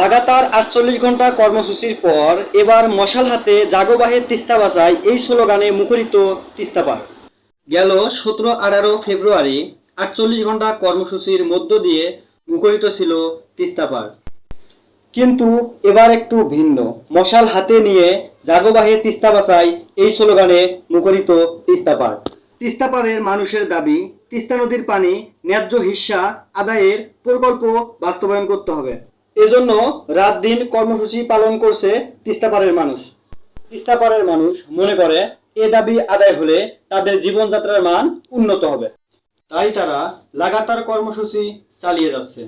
লাগাতার আটচল্লিশ ঘণ্টা কর্মসূচির পর এবার মশাল হাতে জাগোবাহে তিস্তা বাসায় এই স্লোগানে মুখরিত তিস্তা পার্ক গেল সতেরো আঠারো ফেব্রুয়ারি আটচল্লিশ ঘণ্টা কর্মসূচির মধ্য দিয়ে মুখরিত ছিল তিস্তা পার্ক কিন্তু এবার একটু ভিন্ন। মশাল হাতে নিয়ে জাগোবাহে তিস্তা বাসায় এই স্লোগানে মুখরিত তিস্তা পার্ক তিস্তা পাড়ের মানুষের দাবি, তিস্তা নদীর পানি ন্যায্য হিস্সা আদায়ের প্রকল্প বাস্তবায়ন করতে হবে। এজন্য রাত দিন কর্মসূচি পালন করছে তিস্তাপাড়ের মানুষ। তিস্তাপাড়ের মানুষ মনে করে, এ দাবি আদায় হলে তাদের জীবনযাত্রার মান উন্নত হবে। তাই তারা লাগাতার কর্মসূচি চালিয়ে যাচ্ছে।